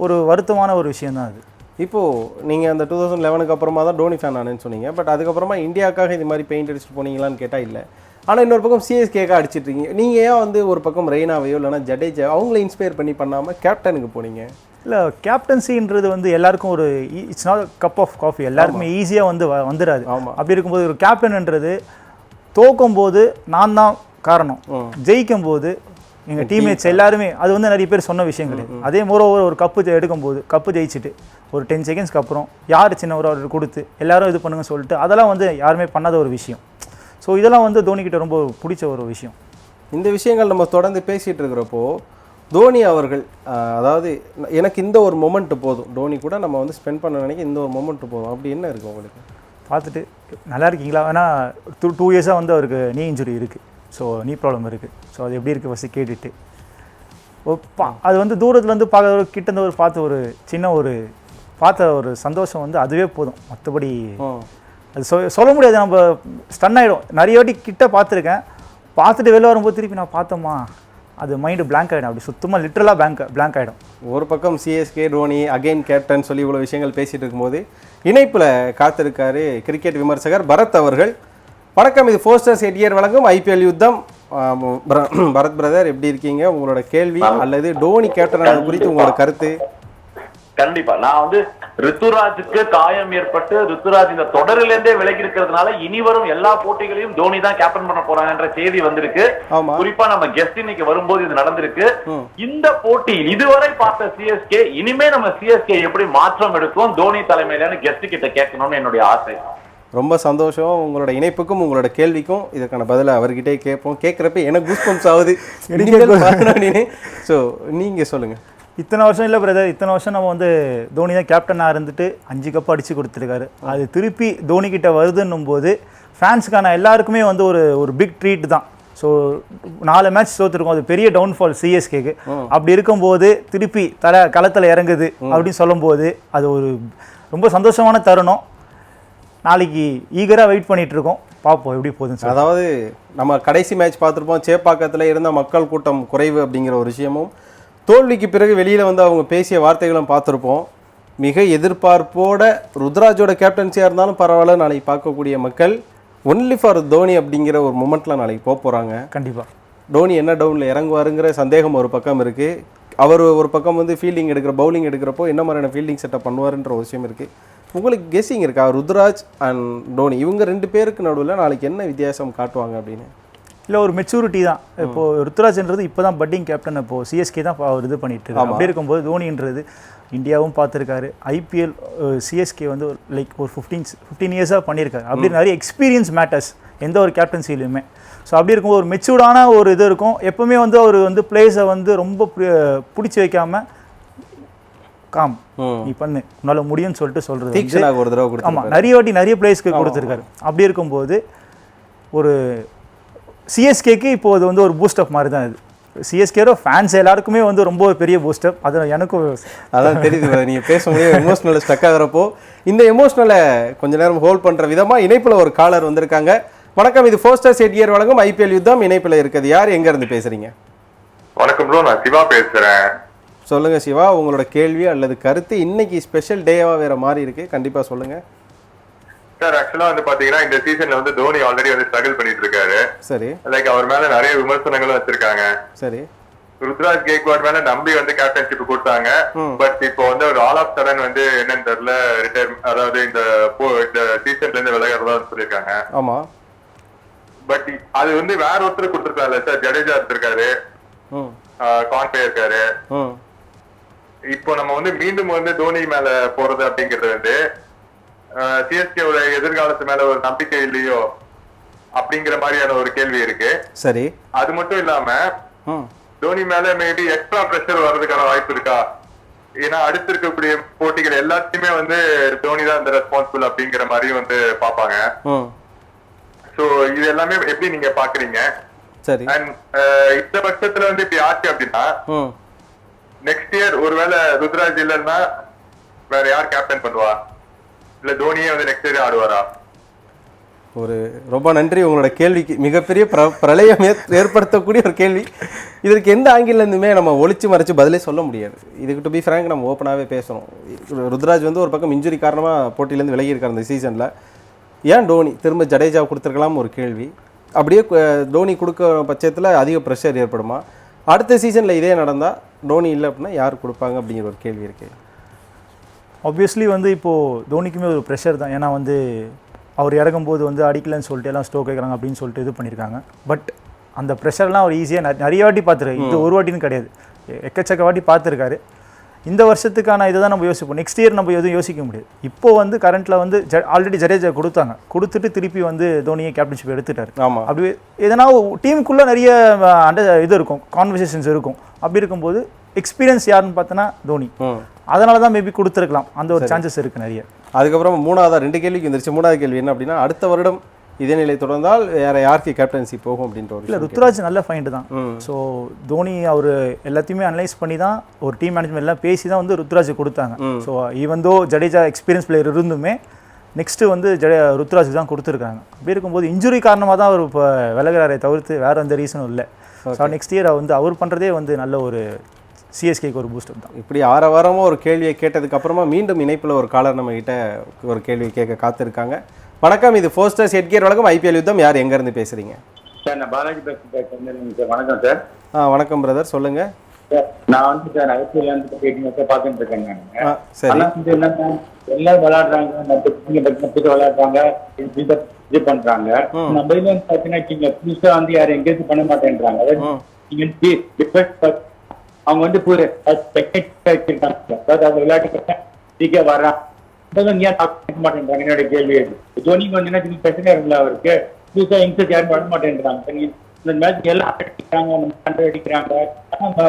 ஒரு வருத்தமான ஒரு விஷயம் தான் அது. இப்போது நீங்கள் அந்த டூ தௌசண்ட் லெவனுக்கு அப்புறமா தான் டோனி ஃபேன் ஆனேன்னு சொன்னீங்க. பட் அதுக்கப்புறமா இந்தியாக்காக இது மாதிரி பெயிண்ட் அடிச்சுட்டு போனீங்களான்னு கேட்டால் இல்லை. ஆனால் இன்னொரு பக்கம் சிஎஸ்கேக்காக அடிச்சிட்டு இருக்கீங்க. நீங்கள் ஏன் வந்து ஒரு பக்கம் ரெய்னாவையோ இல்லைனா ஜடேஜா அவங்கள இன்ஸ்பயர் பண்ணி பண்ணாமல் கேப்டனுக்கு போனீங்க? இல்லை கேப்டன்சின்றது வந்து எல்லாருக்கும் ஒரு it's not cup of coffee எல்லாருக்குமே ஈஸியாக வந்து வந்துடாது ஆமா. அப்படி இருக்கும்போது ஒரு கேப்டன்ன்றது தோக்கும் போது நான் தான் காரணம். ஜெயிக்கும் போது எங்கள் டீம்மேட்ஸ் எல்லாருமே அது வந்து நிறைய பேர் சொன்ன விஷயம் கிடையாது அதே மோரோவர் ஒரு கப்பு எடுக்கும்போது கப்பு ஜெயிச்சுட்டு ஒரு டென் செகண்ட்ஸ்க்கு அப்புறம் யார் சின்னவர் அவர் கொடுத்து எல்லாரும் இது பண்ணுங்க சொல்லிட்டு அதெல்லாம் வந்து யாருமே பண்ணாத ஒரு விஷயம். ஸோ இதெல்லாம் வந்து தோனிக்கிட்ட ரொம்ப பிடிச்ச ஒரு விஷயம். இந்த விஷயங்கள் நம்ம தொடர்ந்து பேசிகிட்டு இருக்கிறப்போ தோனி அவர்கள் அதாவது எனக்கு இந்த ஒரு மொமெண்ட் போதும். தோனி கூட நம்ம வந்து ஸ்பெண்ட் பண்ண நினைக்க இந்த ஒரு மொமெண்ட் போதும். அப்படி என்ன இருக்குது உங்களுக்கு? பார்த்துட்டு நல்லா இருக்கீங்களா? வேணா டூ டூ இயர்ஸாக வந்து அவருக்கு நீ இன்ஜுரி இருக்குது ஸோ நீ ப்ராப்ளம் இருக்குது ஸோ அது எப்படி இருக்குது ஃபஸ்ட்டு கேட்டுட்டு. அது வந்து தூரத்துலேருந்து பார்க்குற கிட்ட இருந்து ஒரு பார்த்து ஒரு சின்ன ஒரு பார்த்த ஒரு சந்தோஷம் வந்து அதுவே போதும். மற்றபடி அது சொ சொல்ல முடியாது. நம்ம ஸ்டன் ஆகிடும் நிறைய வாட்டி கிட்ட பார்த்துருக்கேன். பார்த்துட்டு வெளில வரும்போது திருப்பி நான் பார்த்தோமா அது மைண்டு blank ஆகிடும் அப்படி சுத்தமாக லிட்டரலாக blank blank ஆகிடும் ஒரு பக்கம் சிஎஸ்கே தோனி அகைன் கேப்டன் சொல்லி இவ்வளோ விஷயங்கள் பேசிட்டு இருக்கும்போது இணைப்பில் காத்திருக்காரு கிரிக்கெட் விமர்சகர் பரத் அவர்கள். வணக்கம் இது ஃபோஸ்டர்ஸ் எட்டியர் வழங்கும் ஐபிஎல் யுத்தம். பரத் பிரதர் எப்படி இருக்கீங்க? உங்களோட கேள்வி அல்லது டோனி கேப்டன் குறித்து உங்களோட கருத்து? கண்டிப்பா. நான் வந்து ரித்துராஜுக்கு காயம் ஏற்பட்டு ரித்துராஜ் இந்த தொடரில இருந்தே விலகி இருக்கிறதுனால இனி வரும் எல்லா போட்டிகளையும் தோனி தான் கேப்டன் பண்ண போறாங்கன்ற செய்தி வந்திருக்கு. ஆமா. குறிப்பா நம்ம கெஸ்ட் இன்னைக்கு வரும்போது இது நடந்திருக்கு. இந்த போட்டி இதுவரை பார்த்த சிஎஸ்கே இனிமே நம்ம சிஎஸ்கே எப்படி மாற்றம் எடுக்கும் தோனி தலைமையிலன்னு கெஸ்ட் கிட்ட கேட்கணும்னு என்னுடைய ஆசை. ரொம்ப சந்தோஷம். உங்களோட இணைப்புக்கும் உங்களோட கேள்விக்கும் இதுக்கான பதிலை அவர்கிட்டே கேட்போம். கேட்குறப்ப எனக்கு கூஸ்பம்ஸ் ஆகுது. <laughs> ஸோ நீங்கள் சொல்லுங்கள் இத்தனை வருஷம் இல்லை பிரதர் இத்தனை வருஷம் நம்ம வந்து தோனி தான் கேப்டனாக இருந்துட்டு அஞ்சு கப் அடிச்சு கொடுத்துருக்காரு. அது திருப்பி தோனி கிட்ட வருதுன்னும் போது ஃபேன்ஸுக்கான எல்லாருக்குமே வந்து ஒரு ஒரு பிக் ட்ரீட் தான். ஸோ நாலு மேட்ச் தோத்துருக்கோம். அது பெரிய டவுன்ஃபால் சிஎஸ்கேக்கு அப்படி இருக்கும்போது திருப்பி தலை களத்தில் இறங்குது அப்படின்னு சொல்லும்போது அது ஒரு ரொம்ப சந்தோஷமான தருணம். நாளைக்கு ஈகராக வெயிட் பண்ணிட்டு இருக்கோம் பார்ப்போம் எப்படி போகுதுன்னு அதாவது நம்ம கடைசி மேட்ச் பார்த்துருப்போம். சேப்பாக்கத்தில் இருந்த மக்கள் கூட்டம் குறைவு அப்படிங்கிற ஒரு விஷயமும் தோல்விக்கு பிறகு வெளியில் வந்து அவங்க பேசிய வார்த்தைகளும் பார்த்துருப்போம். மிக எதிர்பார்ப்போட ருத்ராஜோட கேப்டன்சியாக இருந்தாலும் பரவாயில்ல நாளைக்கு பார்க்கக்கூடிய மக்கள். ஒன்லி ஃபார் தோனி அப்படிங்கிற ஒரு மூமெண்ட்டில் நாளைக்கு போக போகிறாங்க கண்டிப்பாக டோனி என்ன டவுனில் இறங்குவாருங்கிற சந்தேகம் ஒரு பக்கம் இருக்குது அவர் ஒரு பக்கம் வந்து ஃபீல்டிங் எடுக்கிற பவுலிங் எடுக்கிறப்போ என்ன மாதிரியான ஃபீல்டிங் செட்டப் பண்ணுவாருன்ற ஒரு விஷயம் இருக்குது உங்களுக்கு கெஸ்ஸிங் இருக்கா? ருத்ராஜ் அண்ட் டோனி இவங்க ரெண்டு பேருக்கு நடுவில் நாளைக்கு என்ன வித்தியாசம் காட்டுவாங்க அப்படின்னு? இல்லை ஒரு மெச்சூரிட்டி தான். இப்போ ருத்ராஜ்ன்றது இப்போ தான் பட்டிங் கேப்டன் இப்போ சிஎஸ்கே தான் அவர் இது பண்ணிட்டு இருக்காரு. அப்படி இருக்கும்போது தோனின்றது இந்தியாவும் பார்த்துருக்காரு. ஐபிஎல் சிஎஸ்கே வந்து லைக் ஒரு ஃபிஃப்டீன் ஃபிஃப்டீன் இயர்ஸாக பண்ணியிருக்காரு அப்படி நிறைய எக்ஸ்பீரியன்ஸ் மேட்டர்ஸ் எந்த ஒரு கேப்டன்சிலையுமே ஸோ அப்படி இருக்கும்போது ஒரு மெச்சூர்டான ஒரு இது இருக்கும். எப்பவுமே வந்து அவர் வந்து பிளேஸை வந்து ரொம்ப பிடிச்சி வைக்காம காம். நீ பண்ணு. உன்னால முடியும்னு சொல்லிட்டு சொல்றது வந்து- தீக்ஷனாக ஒரு தடவை ஆமா கொடுத்து நிறைய வாட்டி நிறைய பிளேஸ்க்கு கொடுத்துருக்காரு. அப்படி இருக்கும்போது ஒரு சிஎஸ்கேக்கு இப்போ அது வந்து ஒரு பூஸ்டப் மாதிரி தான் இது. சிஎஸ்கேரோ ஃபேன்ஸ் எல்லாருக்குமே வந்து ரொம்ப பெரிய பூஸ்டப் அது எனக்கும் அதான் தெரியுது நீங்கள் பேசும்போது எமோஷ்னலில் ஸ்டக் ஆகிறப்போ இந்த எமோஷ்னலை கொஞ்ச நேரம் ஹோல்ட் பண்ணுற விதமாக இணைப்பில் ஒரு காலர் வந்திருக்காங்க. வணக்கம் இது ஃபோஸ்டர்ஸ் எட்டியர் வழங்கும் ஐபிஎல் யுத்தம். இணைப்பில் இருக்குது. யார் எங்கேருந்து பேசுகிறீங்க வணக்கம் ப்ரோ நான் சிவா பேசுறேன். சொல்லுங்க சிவா. உங்களோட கேள்வி அல்லது கருத்து இன்னைக்கு ஸ்பெஷல் டேவா வேற மாதிரி இருக்கு. கண்டிப்பா சொல்லுங்க. சார் ஆக்சுவலா வந்து பாத்தீங்கன்னா இந்த சீசன்ல வந்து தோனி ஆல்ரெடி வந்து ஸ்ட்ரகிள் பண்ணிட்டு இருக்காரு சரி. லைக் அவர் மேல நிறைய விமர்சனங்களும் வச்சிருக்காங்க. சரி. ருத்ராஜ் கேக்வாட் மேல நம்பி வந்து கேப்டன்ஷிப் கொடுத்தாங்க. பட் இப்போ வந்து ஒரு ஆல் ஆஃப் சடன் வந்து என்னன்னு தெரியல ரிட்டையர் அதாவது இந்த போ- இந்த சீசன்ல இருந்து விலகிறதா சொல்லியிருக்காங்க. ஆமா. பட் அது வந்து வேற ஒருத்தர் கொடுத்துருக்காரு சார் ஜடேஜா இருந்திருக்காரு ம். கான்வே இருக்காரு. இப்போ நம்ம வந்து மீண்டும் வந்து தோனி மேல போறது அப்படிங்கிறது வந்து சிஎஸ்கேவோட எதிர்காலத்து மேல ஒரு நம்பிக்கை இல்லையோ அப்படிங்கிற மாதிரியான ஒரு கேள்வி இருக்கு. சரி. அது மட்டும் இல்லாம தோனி மேல மேபி எக்ஸ்ட்ரா பிரஷர் வர்றதுக்கான வாய்ப்பு இருக்கா? ஏன்னா அடுத்து இருக்கக்கூடிய போட்டிகள் எல்லாத்தையுமே வந்து தோனி தான் இந்த ரெஸ்பான்சிபிள் அப்படிங்கிற மாதிரி வந்து பாப்பாங்க சோ இது எல்லாமே எப்படி நீங்க பாக்குறீங்க சரி. அண்ட் இந்த பட்சத்துல வந்து இப்படி ஆச்சு அப்படின்னா நெக்ஸ்ட் இயர் ஒருவேளை ருத்ராஜ் இல்லைன்னா வேற யார் கேப்டன் பண்ணுவா? இல்ல தோனியே வந்து நெக்ஸ்ட் இயர் ஆடுவாரா? ஒரு ரொம்ப நன்றி. உங்களோட கேள்விக்கு மிகப்பெரிய பிர பிரளயம் ஏற்- ஏற்படுத்தக்கூடிய ஒரு கேள்வி. இதற்கு எந்த ஆங்கிலேருந்துமே நம்ம ஒழிச்சு மறைச்சு பதிலே சொல்ல முடியாது. இதுக்கு டு பி ஃப்ரேங்க் நம்ம ஓப்பனாகவே பேசணும் ருத்ராஜ் வந்து ஒரு பக்கம் இன்ஜுரி காரணமாக போட்டியிலேருந்து விலகி இருக்கார் இந்த சீசனில் ஏன் டோனி திரும்ப ஜடேஜா கொடுத்துருக்கலாம் ஒரு கேள்வி. அப்படியே டோனி தோனி கொடுக்க பட்சத்தில் அதிக ப்ரெஷர் ஏற்படுமா? அடுத்த சீசனில் இதே நடந்தால் டோனி இல்லை அப்படின்னா யார் கொடுப்பாங்க அப்படிங்கிற ஒரு கேள்வி இருக்குது ஆப்வியஸ்லி வந்து இப்போது தோனிக்குமே ஒரு ப்ரெஷர் தான். ஏன்னா வந்து அவர் இறங்கும்போது வந்து அடிக்கலன்னு சொல்லிட்டு எல்லாம் ஸ்டோக் வைக்கிறாங்க அப்படின்னு சொல்லிட்டு இது பண்ணியிருக்காங்க. பட் அந்த ப்ரெஷர்லாம் அவர் ஈஸியாக நிறைய வாட்டி பார்த்துருக்காரு இது ஒரு வாட்டின்னு கிடையாது. எக்கச்சக்க வாட்டி பார்த்துருக்காரு. இந்த வருஷத்துக்கான இதை தான் நம்ம யோசிப்போம். நெக்ஸ்ட் இயர் நம்ம எதுவும் யோசிக்க முடியாது. இப்போ வந்து கரண்ட்டில் வந்து ஆல்ரெடி ஜடேஜா கொடுத்தாங்க. கொடுத்துட்டு திருப்பி வந்து தோனியை கேப்டன்ஷிப் எடுத்துட்டாரு. ஆமாம் அப்படி எதனா டீமுக்குள்ளே நிறைய அண்ட இது இருக்கும். கான்வர்சேஷன்ஸ் இருக்கும். அப்படி இருக்கும்போது எக்ஸ்பீரியன்ஸ் யாருன்னு பார்த்தோன்னா தோனி. அதனால தான் மேபி கொடுத்துருக்கலாம். அந்த ஒரு சான்சஸ் இருக்குது நிறைய. அதுக்கப்புறம் மூணாவதா ரெண்டு கேள்விக்கு வந்துருச்சு. மூணாவது கேள்வி என்ன அப்படின்னா அடுத்த வருடம் இதே நிலை தொடர்ந்தால் வேற யாருக்கு கேப்டன்சி போகும் அப்படின்ற ஒரு இல்லை ருத்ராஜ் நல்ல ஃபைண்டு தான். ஸோ தோனி அவர் எல்லாத்தையுமே அனலைஸ் பண்ணி தான் ஒரு டீம் மேனேஜ்மெண்ட் எல்லாம் பேசி தான் வந்து ருத்ராஜ் கொடுத்தாங்க. So even though Jadeja experience player இருந்துமே நெக்ஸ்ட்டு வந்து ஜடே ருத்ராஜுக்கு தான் கொடுத்துருக்காங்க. அப்படி இருக்கும்போது இன்ஜுரி காரணமாக தான் அவர் இப்போ விலகிறாரே தவிர்த்து வேற எந்த ரீசனும் இல்லை. ஸோ நெக்ஸ்ட் இயர் வந்து அவர் பண்ணுறதே வந்து நல்ல ஒரு சிஎஸ்கேக்கு ஒரு பூஸ்டர் தான் இப்படி ஆற வாரமாக ஒரு கேள்வியை கேட்டதுக்கு அப்புறமா மீண்டும் இணைப்பில் ஒரு காலர் நம்ம கிட்ட ஒரு கேள்வி கேட்க காத்திருக்காங்க. வணக்கம் இது ஃபோஸ்டர்ஸ் ஹெட்கியர் வழக்கம் ஐபிஎல் யுத்தம் யார் எங்கேருந்து பேசுறீங்க? சார் நான் பாலாஜி பேசுகிறேன் சார் வணக்கம் சார். ஆ வணக்கம் பிரதர் சொல்லுங்க. சார் நான் வந்து சார் ஐபிஎல் வந்து பார்த்துட்டு இருக்கேன் நான். சரி. வந்து என்னன்னா எல்லாரும் விளையாடுறாங்க விளையாடுறாங்க இது பண்றாங்க. நம்ம இதுல பாத்தீங்கன்னா புதுசா வந்து யாரும் எங்கேஜ் பண்ண மாட்டேன்றாங்க. அதாவது நீங்க அவங்க வந்து ஒரு வச்சிருக்காங்க. அதாவது அவங்க விளையாட்டு சீக்கிரம் வர்றான் ஏன் பார்க்க மாட்டேன்றாங்க? என்னோட கேள்வி அது. தோனிக்கு வந்து என்ன பிரச்சனை இருக்குல்ல அவருக்கு? புதுசாக எங்கேஜ் யாரும் பண்ண மாட்டேன்றாங்க. இந்த மேட்ச் எல்லாம் அடிக்கிறாங்க நம்ம கண்டு அடிக்கிறாங்க.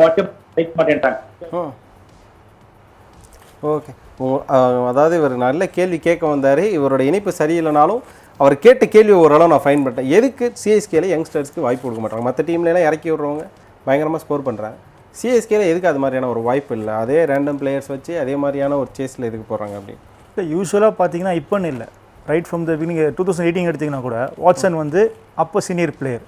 மட்டும் ஜெயிக்க மாட்டேன்றாங்க. ம் ஓகே. அதாவது இவர் நல்ல கேள்வி கேட்க வந்தார். இவரோட இணைப்பு சரியில்லைனாலும் அவர் கேட்ட கேள்வி ஓரளவு நான் ஃபைன் பண்ணிட்டேன். எதுக்கு சிஎஸ்கேல யங்ஸ்டர்ஸ்க்கு வாய்ப்பு கொடுக்க மாட்டாங்க? மற்ற டீம்லலாம் இறக்கி விடுறவங்க பயங்கரமாக ஸ்கோர் பண்ணுறாங்க சிஎஸ்கேல எதுக்கு அது மாதிரியான ஒரு வாய்ப்பு இல்லை? அதே ரேண்டம் பிளேயர்ஸ் வச்சு அதே மாதிரியான ஒரு சேஸில் எதுக்கு போடுறாங்க அப்படின்னு இல்லை யூஸ்வலாக பார்த்தீங்கன்னா இப்போன்னு இல்லை. Right from the beginning two thousand eighteen எடுத்திங்கன்னா கூட வாட்சன் வந்து அப்போ senior player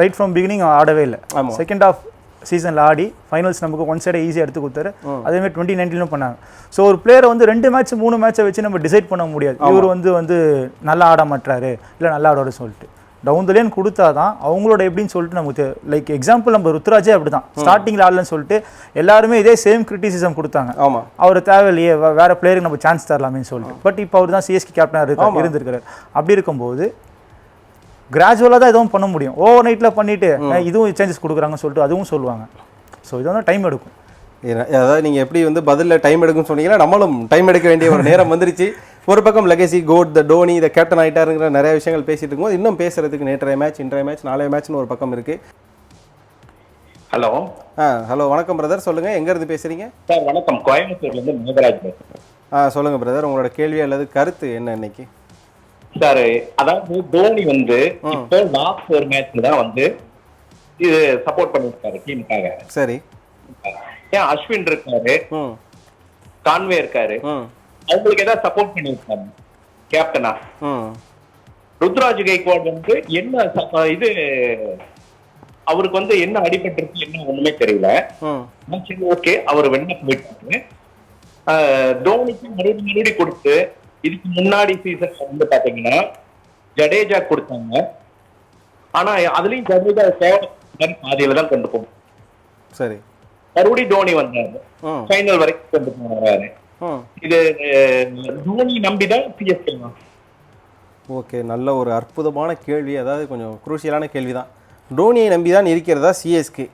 right from beginning ஆடவே இல்லை. செகண்ட் ஆஃப் சீசனில் ஆடி ஃபைனல்ஸ் நமக்கு ஒன் சைடை ஈஸியாக எடுத்து கொடுத்தாரு. அதேமாதிரி டுவெண்ட்டி நைன்டீனும் பண்ணாங்க. ஸோ ஒரு பிளேயரை வந்து ரெண்டு மேட்ச் மூணு மேட்சை வச்சு நம்ம டிசைட் பண்ண முடியாது. இவர் வந்து வந்து நல்லா ஆட மாட்டாரு இல்லை நல்லா ஆடாரு சொல்லிட்டு. டவுன் த லேன் கொடுத்தா தான் அவங்களோட எப்படின்னு சொல்லிட்டு நமக்கு லைக் எக்ஸாம்பிள் நம்ம ருத்ராஜே அப்படி தான் ஸ்டார்டிங்கில் ஆடலன்னு சொல்லிட்டு எல்லாருமே இதே சேம் கிரிட்டிசிசம் கொடுத்தாங்க. ஆமாம் அவர் தேவையில்லையே வேற பிளேயருக்கு நம்ம சான்ஸ் தரலாமேன்னு சொல்லிட்டு. பட் இப்போ அவர் தான் சிஎஸ்கே கேப்டனாக இருக்க இருந்திருக்காரு அப்படி இருக்கும்போது கிராஜுவலாக தான் எதுவும் பண்ண முடியும். ஓவர் நைட்டில் பண்ணிட்டு அஹ், இதுவும் சேஞ்சஸ் கொடுக்குறாங்கன்னு சொல்லிட்டு அதுவும் சொல்லுவாங்க. ஸோ இது வந்து டைம் எடுக்கும். அதாவது நீங்கள் எப்படி வந்து பதிலில் டைம் எடுக்கும்னு சொன்னீங்கன்னா நம்மளும் டைம் எடுக்க வேண்டிய ஒரு நேரம் வந்துருச்சு. ஒரு பக்கம் லெகசி கோட் த டோனி இந்த கேப்டன் ஆயிட்டாருங்கிற நிறைய விஷயங்கள் பேசிட்டு இருக்கும்போது இன்னும் பேசுறதுக்கு நேற்றைய மேட்ச் இன்றைய மேட்ச் நாளைய மேட்ச்னு ஒரு பக்கம் இருக்கு. ஹலோ ஆ ஹலோ வணக்கம் பிரதர் சொல்லுங்க எங்க இருந்து பேசுறீங்க? சார் வணக்கம். கோயம்புத்தூர்ல இருந்து மேகராஜ் பேசுறேன். ஆ சொல்லுங்க பிரதர் உங்களோட கேள்வி அல்லது கருத்து என்ன இன்னைக்கு? சார் அதாவது தோனி வந்து இப்போ லாஸ்ட் ஒரு மேட்ச்ல தான் வந்து இது சப்போர்ட் பண்ணிருக்காரு டீமுக்காக சரி. ஏன் அஸ்வின் இருக்காரு. கான்வே இருக்காரு. அவங்களுக்கு ஏதாவது சப்போர்ட் பண்ணிருக்காரு கேப்டனா ருத்ராஜ் கைக்வாட் வந்து என்ன இது அவருக்கு வந்து என்ன அடிபட்டிருக்கு என்ன ஒண்ணுமே தெரியல. சரி ஓகே அவர் வெளில போயிட்டாரு. தோனிக்கு மறுபடி மறுபடி கொடுத்து இதுக்கு முன்னாடி சீசன்ல வந்து பாத்தீங்கன்னா ஜடேஜா கொடுத்தாங்க. ஆனா அதுலயும் ஜடேஜா சேவ மாதிரி பாதியில தான் கொண்டு போகும் சரி. மறுபடியும் தோனி வந்தாரு. ஃபைனல் வரைக்கும் கொண்டு போனாரு. இது தோனி நம்பிதான் சிஎஸ்கே ஓகே நல்ல ஒரு அற்புதமான கேள்வி. அதாவது கொஞ்சம் குரூஷியலான கேள்வி தான் டோனியை நம்பி தான் இருக்கிறதா சிஎஸ்கே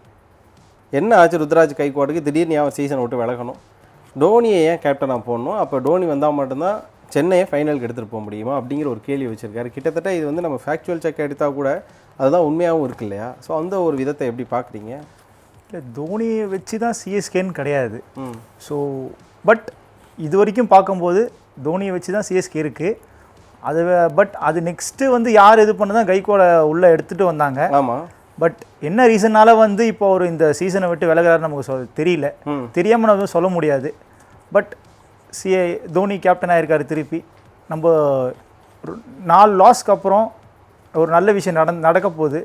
என்ன ஆச்சு ருத்ராஜ் கைக்குவாடுக்கு திடீர்னு ஏன் சீசன் விட்டு விலகணும்? டோனியை ஏன் கேப்டனாக போடணும்? அப்போ டோனி வந்தால் மட்டும்தான் சென்னையை ஃபைனலுக்கு எடுத்துகிட்டு போக முடியுமா? அப்படிங்கிற ஒரு கேள்வி வச்சிருக்காரு. கிட்டத்தட்ட இது வந்து நம்ம ஃபேக்சுவல் செக் எடுத்தால் கூட அதுதான் உண்மையாகவும் இருக்கு இல்லையா? ஸோ அந்த ஒரு விதத்தை எப்படி பார்க்குறீங்க? இல்லை தோனியை வச்சு தான் சிஎஸ்கேன்னு கிடையாது. ம். ஸோ பட் இது வரைக்கும் பார்க்கும்போது தோனியை வச்சு தான் சிஎஸ்கே இருக்குது அது பட் அது நெக்ஸ்ட்டு வந்து யார் இது பண்ணதான் கைகோட உள்ளே எடுத்துகிட்டு வந்தாங்க. ஆமாம் பட் என்ன ரீசன்னால வந்து இப்போ அவர் இந்த சீசனை விட்டு விலகிறாரு நமக்கு சொல் தெரியல. தெரியாமல் நம்ம சொல்ல முடியாது. பட் சிஏ தோனி கேப்டனாக இருக்கார் திருப்பி. நம்ம நாலு லாஸ்க்கு அப்புறம் ஒரு நல்ல விஷயம் நட நடக்க போகுது.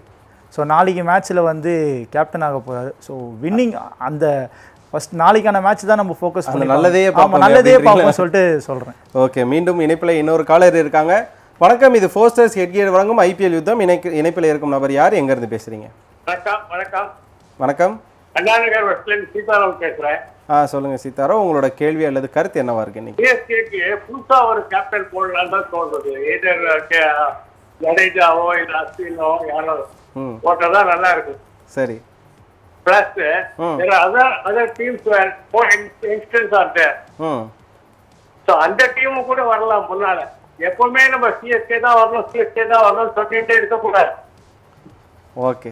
ஸோ நாளைக்கு மேட்ச்சில் வந்து கேப்டன் ஆக போகிறாரு ஸோ வின்னிங் அந்த ஃபர்ஸ்ட் நாளைக்கான மேட்ச் தான் நம்ம ஃபோக்கஸ் பண்ணி நல்லதையே ஆமாம் பார்ப்போமே நல்லதே? பார்ப்போம் சொல்லிட்டு சொல்கிறேன் ஓகே மீண்டும் இணைப்பில் இன்னொரு காலர் இருக்காங்க. வணக்கம் இது ஃபோஸ்டர்ஸ் ஹெட்கியர் வழங்கும் ஐபிஎல் யுத்தம். இணைக்கு இணைப்பில் இருக்கும் நபர் யார்? எங்கேருந்து பேசுகிறீங்க வணக்கம் வணக்கம். வணக்கம். அண்ணாநகர் வெஸ்ட்லேருந்து சீதாராம் பேசுறேன். ஆ சொல்லுங்கள் சீதாரா உங்களோட கேள்வி அல்லது கருத்து என்னவா இருக்கு இன்னைக்கு? சிஎஸ்கேக்கு புதுசா ஒரு கேப்டன் போடலாம் தான் தோன்றது எதர் ஜடேஜாவோ இல்ல அஸ்வினோ யாரோ. ம். போட்டதான் நல்லா இருக்கும் சரி. Plus hmm. Other other teams youngsters are there hmm so அந்த டீமும் கூட வரலாம் முன்னால. எப்பவுமே நம்ம சிஎஸ்கே தான் வரணும் சிஎஸ்கே தான் வரணும் சொல்லிட்டே இருக்கக்கூடாது. Okay.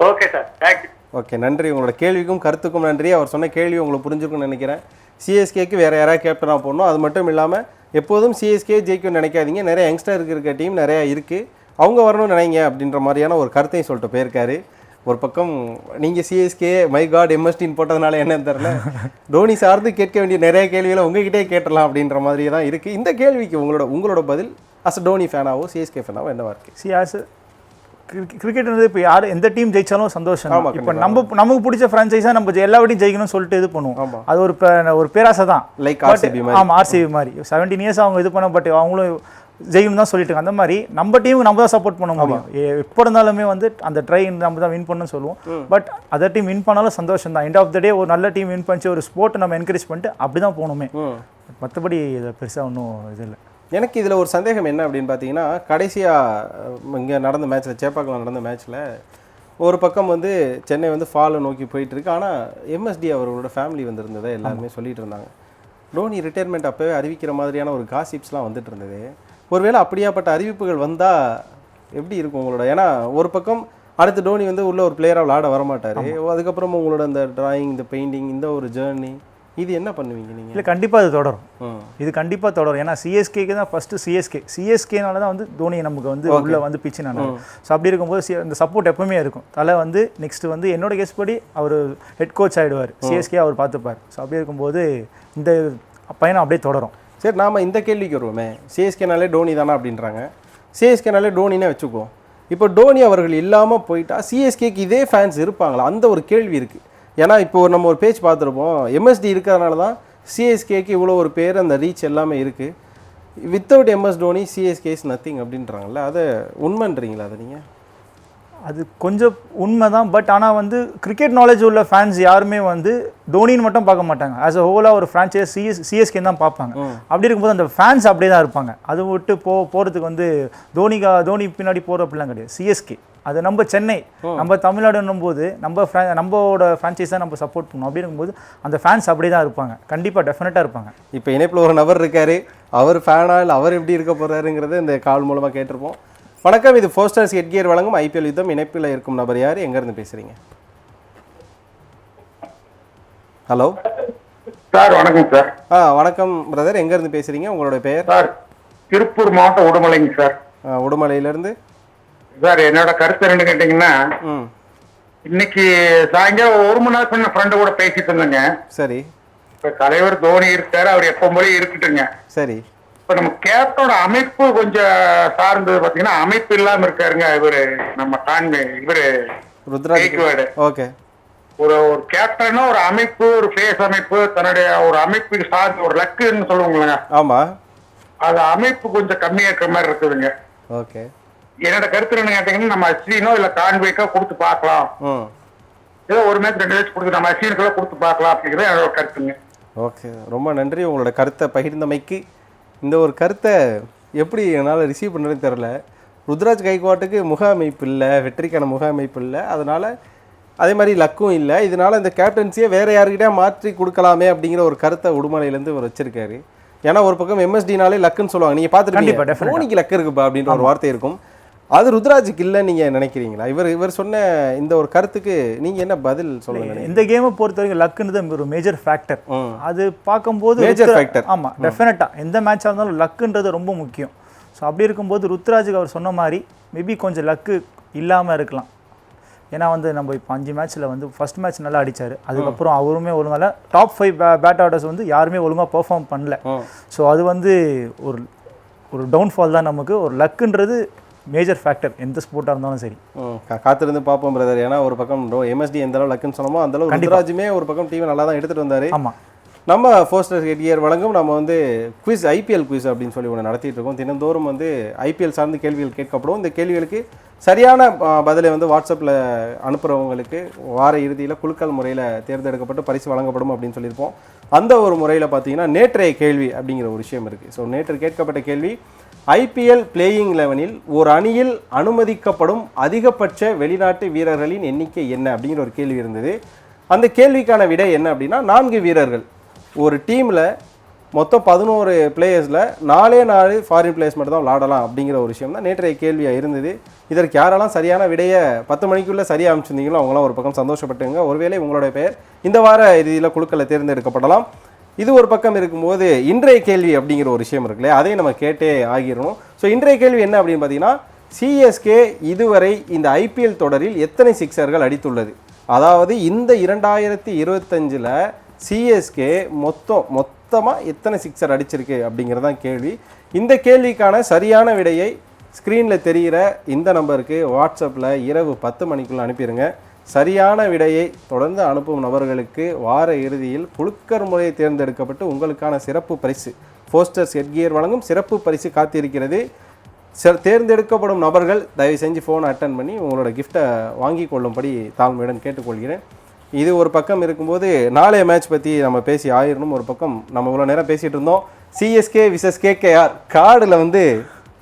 Okay sir thank you okay நன்றி. உங்களோட கேள்விக்கும் கருத்துக்கும் நன்றி. அவர் சொன்ன கேள்வி உங்களுக்கு புரிஞ்சுக்கும்னு நினைக்கிறேன். சிஎஸ்கேக்கு வேறு யாராவது கேப்டனாக போடணும். அது மட்டும் இல்லாமல் எப்போதும் சிஎஸ்கே ஜெயிக்கும்னு நினைக்காதீங்க. நிறைய யங்ஸ்டர் இருக்க டீம் நிறையா இருக்குது அவங்க வரணும்னு நினைங்க அப்படின்ற மாதிரியான ஒரு கருத்தையும் சொல்லிட்டு போயிருக்காரு. ஒரு பக்கம் நீங்கள் சிஎஸ்கே மை காட் எம்எஸ்டின்னு போட்டதுனால என்னன்னு தெரில தோனி சார்ந்து கேட்க வேண்டிய நிறைய கேள்விகளை உங்ககிட்டே கேட்டலாம் அப்படின்ற மாதிரி தான் இருக்குது இந்த கேள்விக்கு உங்களோட உங்களோட பதில் அஸ் டோனி ஃபேனாவோ சிஎஸ்கே ஃபேனாவோ என்னவா இருக்குது சி ஆஸ் கிரிக்கெட் வந்து இப்போ யார் எந்த டீம் ஜெயிச்சாலும் சந்தோஷம் இப்போ. நம்ம நமக்கு பிடிச்ச ஃப்ரான்ச்சைஸாக நம்ம ஜெ- எல்லா வாட்டியும் ஜெயிக்கணும்னு சொல்லிட்டு இது பண்ணுவோம். அது ஒரு ஒரு பேராசை தான். Like But- RCB மாதிரி. ஆமா ஆர்சிபி மாதிரி. செவன்டீன் இயர்ஸ் அவங்க இது பண்ண பட் அவங்களும் ஜெயிக்கணும் தான் சொல்லிட்டு அந்த மாதிரி நம்ம டீமுக்கு நம்ம தான் சப்போர்ட் பண்ண முடியும். எப்போ இருந்தாலுமே வந்து அந்த ட்ரை நம்ம தான் வின் பண்ணணும்னு சொல்லுவோம். பட் அதர் டீம் வின் பண்ணாலும் சந்தோஷம் தான். எண்ட் ஆஃப் த டே ஒரு நல்ல டீம் வின் பண்ணிச்சு ஒரு ஸ்போர்ட் நம்ம என்கரேஜ் பண்ணிட்டு அப்படி தான் போகணுமே. மற்றபடி இதை பெருசாக ஒன்றும் இது இல்லை. எனக்கு இதில் ஒரு சந்தேகம் என்ன அப்படின்னு பார்த்தீங்கன்னா கடைசியாக இங்கே நடந்த மேட்ச்சில் சேப்பாக்கில் நடந்த மேட்ச்சில் ஒரு பக்கம் வந்து சென்னை வந்து ஃபாலை நோக்கி போயிட்டு இருக்கு. ஆனால் எம்எஸ்டி அவர்களோட ஃபேமிலி வந்திருந்ததை எல்லாருமே சொல்லிட்டு இருந்தாங்க. டோனி ரிட்டையர்மெண்ட் அப்போவே அறிவிக்கிற மாதிரியான ஒரு காசிப்ஸ்லாம் வந்துட்டு இருந்தது. ஒருவேளை அப்படியாப்பட்ட அறிவிப்புகள் வந்தால் எப்படி இருக்கும் உங்களோட? ஏன்னா ஒரு பக்கம் அடுத்து டோனி வந்து உள்ள ஒரு பிளேயராக விளாட வரமாட்டார். அதுக்கப்புறம் உங்களோட இந்த டிராயிங் இந்த பெயிண்டிங் இந்த ஒரு ஜேர்னி இது என்ன பண்ணுவீங்க நீங்கள் இல்லை கண்டிப்பாக அது தொடரும். இது கண்டிப்பாக தொடரும். ஏன்னா சிஎஸ்கேக்கு தான் ஃபஸ்ட்டு சிஎஸ்கே சிஎஸ்கேனால தான் வந்து தோனி நமக்கு வந்து உள்ள வந்து பிச்சு நான் ஸோ அப்படி இருக்கும்போது சி- இந்த சப்போர்ட் எப்பவுமே இருக்கும். தலை வந்து நெக்ஸ்ட் வந்து என்னோட கெஸ் படி அவர் ஹெட் கோச் ஆயிடுவார். சிஎஸ்கே அவர் பார்த்துப்பார். ஸோ அப்படி இருக்கும்போது இந்த பயணம் அப்படியே தொடரும். சரி நாம் இந்த கேள்விக்கு வருவோமே. சிஎஸ்கேனாலே டோனி தானா அப்படின்றாங்க. சிஎஸ்கேனாலே டோனினே வச்சுக்குவோம். இப்போ டோனி அவர்கள் இல்லாமல் போயிட்டால் சிஎஸ்கேக்கு இதே ஃபேன்ஸ் இருப்பாங்களா? அந்த ஒரு கேள்வி இருக்குது ஏன்னா இப்போ நம்ம ஒரு பேஜ் பார்த்துருப்போம். எம்எஸ்டி இருக்கிறதுனால தான் சிஎஸ்கேக்கு இவ்வளோ ஒரு பேர் அந்த ரீச் எல்லாமே இருக்குது without MS Dhoni CSK is nothing அப்படின்றாங்கல்ல. அதை உண்மைன்றீங்களா அதை நீங்கள் அது கொஞ்சம் உண்மை தான் பட் ஆனால் வந்து கிரிக்கெட் நாலேஜ் உள்ள ஃபேன்ஸ் யாருமே வந்து தோனின்னு மட்டும் பார்க்க மாட்டாங்க. ஆஸ் அ ஹோலாக ஒரு ஃப்ரான்ச்சைஸ் சிஎஸ் சிஎஸ்கே தான் பார்ப்பாங்க. அப்படி இருக்கும்போது அந்த ஃபேன்ஸ் அப்படியே தான் இருப்பாங்க. அது விட்டு போ போகிறதுக்கு வந்து தோனிகா தோனி பின்னாடி போகிற அப்படிலாம் கிடையாது. சிஎஸ்கே அது நம்ம சென்னை நம்ம தமிழ்நாடுன்னும் போது நம்ம நம்மளோட ஃப்ரான்ச்சைஸ் தான் நம்ம சப்போர்ட் பண்ணணும். அப்படி இருக்கும்போது அந்த ஃபேன்ஸ் அப்படியே தான் இருப்பாங்க. கண்டிப்பாக டெஃபினட்டாக இருப்பாங்க. இப்போ இணைப்பில் ஒரு நபர் இருக்காரு. அவர் ஃபேனா இல்லை அவர் எப்படி இருக்க போறாருங்கிறத இந்த கால் மூலமாக கேட்டிருப்போம். வணக்கம் இது ஃபோர் ஸ்டார்ஸ் ஹெட் கியர் வழங்கும் ஐபிஎல் யுத்தம். இணைப்பில் இருக்கும் நபர் யார்? எங்கேருந்து பேசுகிறீங்க ஹலோ சார் வணக்கம் சார். ஆ வணக்கம் பிரதர் எங்கேருந்து பேசுகிறீங்க உங்களோட பெயர்? சார் திருப்பூர் மாவட்டம் உடுமலைங்க சார். உடுமலையிலேருந்து? சார் என்னோட கருத்து என்னன்னு கேட்டீங்கன்னா இன்னைக்கு சாயங்காலம் ஒரு மணி நேரத்துக்கு நான் ஃப்ரெண்டு கூட பேசிட்டு இருந்தேங்க. சரி. இப்ப தலைவர் தோனி இருக்காரு அவர் எப்போ போல இருக்கட்டுங்க. சரி. இப்ப நம்ம கேப்டனோட அமைப்பு கொஞ்சம் சார்ந்தது பாத்தீங்கன்னா அமைப்பு இல்லாம இருக்காருங்க இவரு நம்ம கான்வே இவரு ருத்ராஜ். ஓகே. ஒரு ஒரு கேப்டனா ஒரு அமைப்பு ஒரு பேஸ் அமைப்பு தன்னுடைய ஒரு அமைப்புக்கு சார்ந்த ஒரு லக்குன்னு சொல்லுவாங்களேங்க ஆமாம் அது அமைப்பு கொஞ்சம் கம்மியா இருக்கிற மாதிரி இருக்குதுங்க. ஓகே. என்னோட கருத்து என்ன கேட்டீங்கன்னா நம்ம அஸ்வினோ இல்ல கான்வேக்கோ கொடுத்து பார்க்கலாம். ம். ஏதோ ஒரு மேட்ச் ரெண்டு மேட்ச் கொடுத்து நம்ம அஸ்வினுக்குள்ள கொடுத்து பார்க்கலாம் அப்படிங்கிறது என்னோட கருத்துங்க. ஓகே. ரொம்ப நன்றி உங்களோட கருத்தை பகிர்ந்தமைக்கு. இந்த ஒரு கருத்தை எப்படி என்னால் ரிசீவ் பண்ணுறதுன்னு தெரில ருத்ராஜ் கைக்வாட்டுக்கு முக அமைப்பு இல்லை வெற்றிக்கான முக அமைப்பு இல்லை. அதனால் அதே மாதிரி லக்கும் இல்லை. இதனால் இந்த கேப்டன்சியை வேறு யாருக்கிட்டே மாற்றி கொடுக்கலாமே அப்படிங்கிற ஒரு கருத்தை உடுமலையிலேருந்து அவர் வச்சிருக்காரு. ஏன்னா ஒரு பக்கம் எம்எஸ்டினாலே லக்குன்னு சொல்லுவாங்க. நீங்கள் definitely. தோனிக்கு லக்கு இருக்குப்பா அப்படின்ற ஒரு வார்த்தை இருக்கும். அது ருத்ராஜுக்கு இல்லைன்னு நீங்கள் நினைக்கிறீங்களா? இவர் இவர் சொன்ன இந்த ஒரு கருத்துக்கு நீங்கள் என்ன பதில் சொல்லுங்க இந்த கேமை பொறுத்த வரைக்கும் லக்குன்றது ஒரு மேஜர் ஃபேக்டர். அது பார்க்கும்போது Major ருத்ரா- factor. ஆமா டெஃபினட்டா எந்த மேட்சாக இருந்தாலும் லக்குன்றது ரொம்ப முக்கியம். ஸோ அப்படி இருக்கும்போது ருத்ராஜுக்கு அவர் சொன்ன மாதிரி மேபி கொஞ்சம் லக்கு இல்லாம இருக்கலாம். ஏன்னா வந்து நம்ம இப்போ அஞ்சு மேட்ச்ல வந்து ஃபர்ஸ்ட் மேட்ச் நல்லா அடிச்சாரு. அதுக்கப்புறம் அவருமே ஒழுங்கால டாப் ஃபைவ் பேட் ஆர்டர்ஸ் வந்து யாருமே ஒழுங்கா பெர்ஃபார்ம் பண்ணல. ஸோ அது வந்து ஒரு ஒரு டவுன்ஃபால் தான் நமக்கு. ஒரு லக்குன்றது மேஜர் ஃபேக்டர் எந்த ஸ்போர்ட்டாக இருந்தாலும் சரி. காத்திருந்து பார்ப்போம் பிரதர் ஏன்னா ஒரு பக்கம் எம்எஸ்டி எந்த அளவு லக்குன்னு சொன்னோமோ அந்த அளவு ருத்ராஜுமே ஒரு பக்கம் டீம் நல்லா தான் எடுத்துட்டு வந்தாரு. ஆமா. நம்ம ஃபோஸ்டர் ஹெட்கியர் வழங்கும் நம்ம வந்து குவிஸ் ஐபிஎல் குவிஸ் அப்படின்னு சொல்லி ஒன்று நடத்திட்டு இருக்கோம். தினந்தோறும் வந்து ஐபிஎல் சார்ந்த கேள்விகள் கேட்கப்படும் இந்த கேள்விகளுக்கு சரியான பதிலை வந்து வாட்ஸ்அப்பில் அனுப்புகிறவங்களுக்கு வார இறுதியில் குலுக்கல் முறையில் தேர்ந்தெடுக்கப்பட்டு பரிசு வழங்கப்படும் அப்படின்னு சொல்லியிருப்போம். அந்த ஒரு முறையில் பார்த்தீங்கன்னா நேற்றைய கேள்வி அப்படிங்கிற ஒரு விஷயம் இருக்குது ஸோ நேற்று கேட்கப்பட்ட கேள்வி ஐபிஎல் பிளேயிங் லெவனில் ஒரு அணியில் அனுமதிக்கப்படும் அதிகபட்ச வெளிநாட்டு வீரர்களின் எண்ணிக்கை என்ன அப்படிங்கிற ஒரு கேள்வி இருந்தது. அந்த கேள்விக்கான விடை என்ன அப்படின்னா நான்கு வீரர்கள். ஒரு டீமில் மொத்தம் பதினோரு பிளேயர்ஸில் நாலே நாலு ஃபாரின் பிளேயர்ஸ் மட்டும் தான் விளாடலாம் அப்படிங்கிற ஒரு விஷயம் தான் நேற்றைய கேள்வியாக இருந்தது. இதற்கு யாரெல்லாம் சரியான விடையை பத்து மணிக்குள்ளே சரியாக அமைச்சிருந்தீங்களோ அவங்களாம் ஒரு பக்கம் சந்தோஷப்பட்டுங்க. ஒருவேளை உங்களுடைய பெயர் இந்த வார இறுதியில் குழுக்களை தேர்ந்தெடுக்கப்படலாம். இது ஒரு பக்கம் இருக்கும்போது இன்றைய கேள்வி அப்படிங்கிற ஒரு விஷயம் இருக்குல்ல அதையும் நம்ம கேட்டே ஆகிடணும். ஸோ இன்றைய கேள்வி என்ன அப்படின்னு பார்த்தீங்கன்னா சிஎஸ்கே இதுவரை இந்த ஐபிஎல் தொடரில் எத்தனை சிக்ஸர்கள் அடித்துள்ளது? அதாவது இந்த இரண்டாயிரத்தி இருபத்தஞ்சில் சிஎஸ்கே மொத்தம் மொத்தமாக எத்தனை சிக்ஸர் அடிச்சிருக்கு அப்படிங்கிறதான் கேள்வி. இந்த கேள்விக்கான சரியான விடையை ஸ்க்ரீனில் தெரிகிற இந்த நம்பருக்கு வாட்ஸ்அப்பில் இரவு பத்து மணிக்குள்ளே அனுப்பிடுங்க சரியான விடையை தொடர்ந்து அனுப்பும் நபர்களுக்கு வார இறுதியில் புழுக்கர் முறையை தேர்ந்தெடுக்கப்பட்டு உங்களுக்கான சிறப்பு பரிசு. போஸ்டர்ஸ் ஹெட்கியர் வழங்கும் சிறப்பு பரிசு காத்திருக்கிறது. தேர்ந்தெடுக்கப்படும் நபர்கள் தயவு செஞ்சு ஃபோனை அட்டன் பண்ணி உங்களோட கிஃப்ட்டை வாங்கி கொள்ளும்படி தாழ்மையுடன் கேட்டுக்கொள்கிறேன். இது ஒரு பக்கம் இருக்கும்போது நாளைய மேட்ச் பற்றி நம்ம பேசி ஆயிரணும். ஒரு பக்கம் நம்ம இவ்வளோ நேரம் பேசிகிட்டு இருந்தோம். சிஎஸ்கே விசஸ் கேகேஆர் கார்டில் வந்து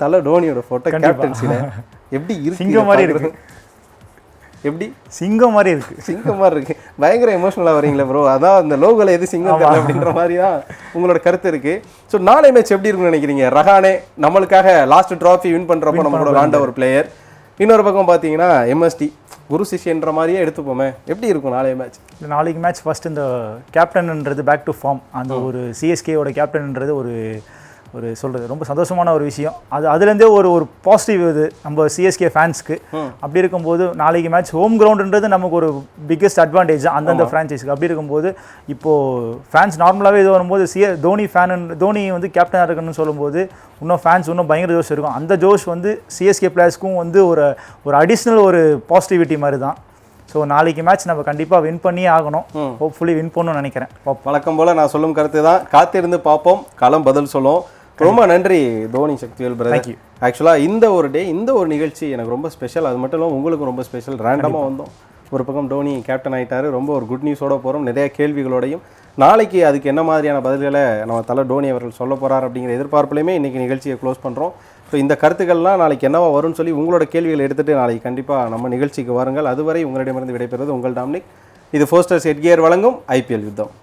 தலை டோனியோட ஃபோட்டோ கேப்டன்சியில் எப்படி இருக்கு மாதிரி இருக்கு. எப்படி? சிங்கம் மாதிரி இருக்கு. சிங்கம் மாதிரி இருக்கு. பயங்கர எமோஷனலாக வரீங்களே ப்ரோ அதான் அந்த லோகோல எது சிங்கம் தெரியல அப்படின்ற மாதிரி தான் உங்களோட கருத்து இருக்கு. ஸோ நாளை மேட்ச் எப்படி இருக்கும்னு நினைக்கிறீங்க? ரஹானே நம்மளுக்காக லாஸ்ட் ட்ராஃபி வின் பண்றப்போ நம்மளோட விளாண்ட ஒரு பிளேயர் இன்னொரு பக்கம் பார்த்தீங்கன்னா எம்எஸ்டி குரு சிஷ்யன்ற மாதிரியே எடுத்துப்போமே. எப்படி இருக்கும் நாளைய மேட்ச் இந்த நாளைக்கு மேட்ச் ஃபர்ஸ்ட் இந்த கேப்டன்ன்றது பேக் டு ஃபார்ம் அந்த ஒரு சிஎஸ்கேவோட கேப்டன்ன்றது ஒரு ஒரு சொல்கிறது ரொம்ப சந்தோஷமான ஒரு விஷயம். அது அதுலேருந்தே ஒரு ஒரு பாசிட்டிவ் இது. நம்ம சிஎஸ்கே ஃபேன்ஸ்க்கு அப்படி இருக்கும்போது நாளைக்கு மேட்ச் ஹோம் கிரவுண்டுன்றது நமக்கு ஒரு பிக்கெஸ்ட் அட்வான்டேஜ் அந்தந்த ஃப்ரான்ச்சைஸ்க்கு அப்படி இருக்கும்போது இப்போது ஃபேன்ஸ் நார்மலாகவே இது வரும்போது சிஎ தோனி ஃபேன் தோனி வந்து கேப்டனாக இருக்குன்னு சொல்லும்போது இன்னும் ஃபேன்ஸ் இன்னும் பயங்கர ஜோஷ் இருக்கும். அந்த ஜோஷ் வந்து சிஎஸ்கே பிளேயர்ஸ்க்கும் வந்து ஒரு ஒரு அடிஷ்னல் ஒரு பாசிட்டிவிட்டி மாதிரி தான். ஸோ நாளைக்கு மேட்ச் நம்ம கண்டிப்பாக வின் பண்ணியே ஆகணும். ஹோப்ஃபுல்லி வின் பண்ணணும்னு நினைக்கிறேன். வழக்கம் போல நான் சொல்லும் கருத்து தான் காத்திருந்து பார்ப்போம். களம் பதில் சொல்லும். ரொம்ப நன்றி தோனி சக்திவேல் பிரதர். ஆக்சுவலாக இந்த ஒரு டே இந்த ஒரு நிகழ்ச்சி எனக்கு ரொம்ப ஸ்பெஷல் அது மட்டும் இல்லாமல் உங்களுக்கு ரொம்ப ஸ்பெஷல் ரேண்டமாக வந்தோம். ஒரு பக்கம் டோனி கேப்டன் ஆயிட்டாரு. ரொம்ப ஒரு குட் நியூஸோட போகிறோம் நிறைய கேள்விகளோடையும் நாளைக்கு அதுக்கு என்ன மாதிரியான பதில்களை நம்ம தலை டோனி அவர்கள் சொல்ல போறார் அப்படிங்கிற எதிர்பார்ப்புலையுமே இன்னைக்கு நிகழ்ச்சியை க்ளோஸ் பண்ணுறோம் ஸோ இந்த கருத்துக்கள்லாம் நாளைக்கு என்னவா வரும்னு சொல்லி உங்களோட கேள்விகளை எடுத்துட்டு நாளைக்கு கண்டிப்பாக நம்ம நிகழ்ச்சிக்கு வாருங்கள். அதுவரை உங்களிடமிருந்து விடைபெறுவது உங்கள் டாமினிக் இது ஃபோஸ்டர்ஸ் ஹெட்கியர் வழங்கும் ஐபிஎல் யுத்தம்